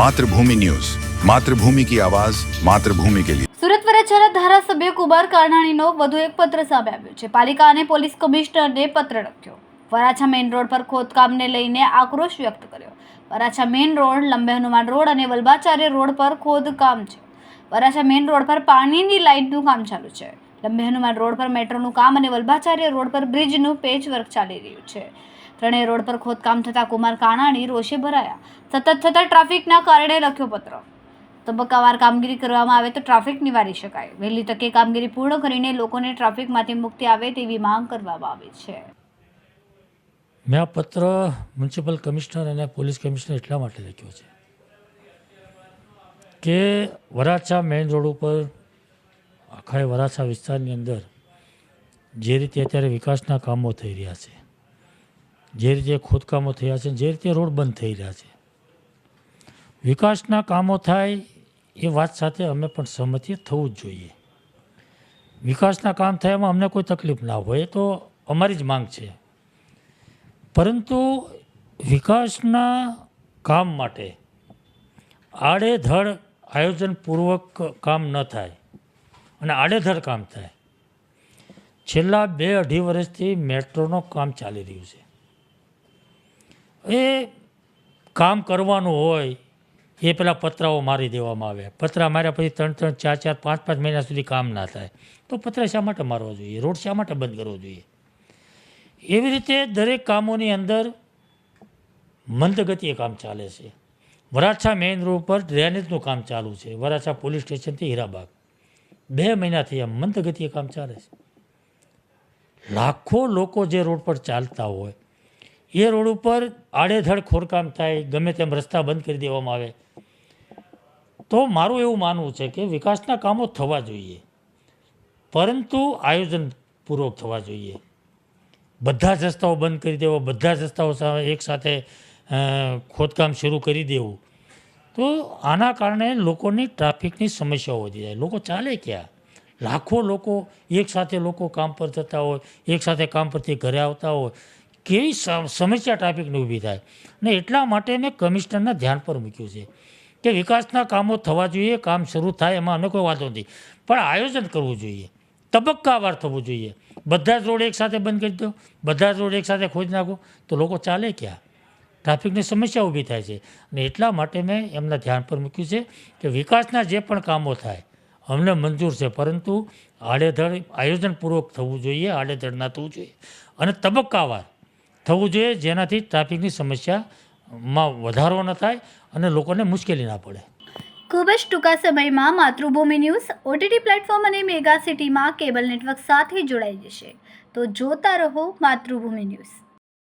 Mathrubhumi news Mathrubhumi કી આવાજ માતૃભૂમિ કે લિયે સુરત વરછાના ધારાસભ્ય કુમાર કાનાણીનો વધુ એક પત્ર સામે આવ્યો છે. પાલિકા અને પોલીસ કમિશનરને પત્ર લખ્યો. વરાછા મેઇન રોડ પર ખોદકામને લઈને આક્રોશ વ્યક્ત કર્યો. Varachha main road, Lambe Hanuman road અને વલ્ભાચાર્ય રોડ પર ખોદકામ છે. વરાછા મેઇન રોડ પર પાણીની લાઇનનું કામ ચાલુ છે. લંબે હનુમાન રોડ પર મેટ્રોનું કામ અને વલ્ભાચાર્ય રોડ પર બ્રિજનું પેચ વર્ક ચાલી રહ્યું છે. ત્રણેય રોડ પર ખોદકામ થતાં કુમાર કાણાણી રોષે ભરાયા. સતત થતાં ટ્રાફિકના કારણે લખ્યો પત્ર. તબક્કાવાર કામગીરી કરવામાં આવે તો ટ્રાફિક નિવારી શકાય. વહેલી તકે કામગીરી પૂર્ણ કરીને લોકોને ટ્રાફિકમાંથી મુક્તિ આવે તેવી માંગ કરવામાં આવી છે. મેં આ પત્ર મ્યુનિસિપલ કમિશનર અને પોલીસ કમિશનર એટલા માટે લખ્યો છે કે વરાછા મેઇન રોડ ઉપર આખા વરાછા વિસ્તારની અંદર જે રીતે અત્યારે વિકાસના કામો થઈ રહ્યા છે, જે રીતે ખોદકામો થયા છે, જે રીતે રોડ બંધ થઈ રહ્યા છે. વિકાસના કામો થાય એ વાત સાથે અમે પણ સહમતી થવું જ જોઈએ. વિકાસના કામ થયામાં અમને કોઈ તકલીફ ના હોય તો અમારી જ માંગ છે. પરંતુ વિકાસના કામ માટે આડેધડ આયોજનપૂર્વક કામ ન થાય. અને આડેધડ કામ થાય. છેલ્લા બે અઢી વર્ષથી મેટ્રોનું કામ ચાલી રહ્યું છે. એ કામ કરવાનું હોય, એ પેલા પતરાઓ મારી દેવામાં આવે. પતરા માર્યા પછી ત્રણ ત્રણ, ચાર ચાર, પાંચ પાંચ મહિના સુધી કામ ના થાય. તો પતરા શા માટે મારવા જોઈએ? રોડ શા માટે બંધ કરવો જોઈએ? એવી રીતે દરેક કામોની અંદર મંદગતિએ કામ ચાલે છે. વરાછા મેઇન રોડ પર ડ્રેનેજનું કામ ચાલુ છે. વરાછા પોલીસ સ્ટેશનથી હીરાબાગ. બે મહિનાથી આ મંદગતિએ કામ ચાલે છે. લાખો લોકો જે રોડ પર ચાલતા હોય, એ રોડ ઉપર આડેધડ ખોરકામ થાય, ગમે તેમ રસ્તા બંધ કરી દેવામાં આવે. તો મારું એવું માનવું છે કે વિકાસના કામો થવા જોઈએ. પરંતુ આયોજનપૂર્વક થવા જોઈએ. બધા જ રસ્તાઓ બંધ કરી દેવા, બધા જ રસ્તાઓ સા- એકસાથે ખોદકામ શરૂ કરી દેવું. તો આના કારણે લોકોની ટ્રાફિકની સમસ્યાઓ વધી જાય. લોકો ચાલે ક્યાં? લાખો લોકો એકસાથે લોકો કામ પર જતા હોય એકસાથે કામ પરથી ઘરે આવતા હોય. કેવી સમસ્યા ટ્રાફિકની ઊભી થાય. ને એટલા માટે મેં કમિશનરના ધ્યાન પર મૂક્યું છે કે વિકાસના કામો થવા જોઈએ, કામ શરૂ થાય એમાં અમે કોઈ વાંધો નથી. પણ આયોજન કરવું જોઈએ. તબક્કાવાર થવું જોઈએ. બધા જ રોડ એકસાથે બંધ કરી દો, બધા જ રોડ એકસાથે ખોજ નાખો. તો લોકો ચાલે ક્યાં? ટ્રાફિકની સમસ્યા ઊભી થાય છે. અને એટલા માટે મેં એમના ધ્યાન પર મૂક્યું છે કે વિકાસના જે પણ કામો થાય, અમને મંજૂર છે. પરંતુ આડેધડ આયોજનપૂર્વક થવું જોઈએ, આડેધડ ના થવું જોઈએ. અને તબક્કાવાર થવું જોઈએ જેનાથી ટ્રાફિકની સમસ્યામાં વધારો ન થાય અને લોકોને મુશ્કેલી ના પડે. ખૂબ જ ટૂંકા સમયમાં માતૃભૂમિ ન્યૂઝ, ઓટીટી પ્લેટફોર્મ અને મેગા સિટીમાં કેબલ નેટવર્ક સાથે જોડાઈ જશે. તો જોતા રહો માતૃભૂમિ ન્યૂઝ.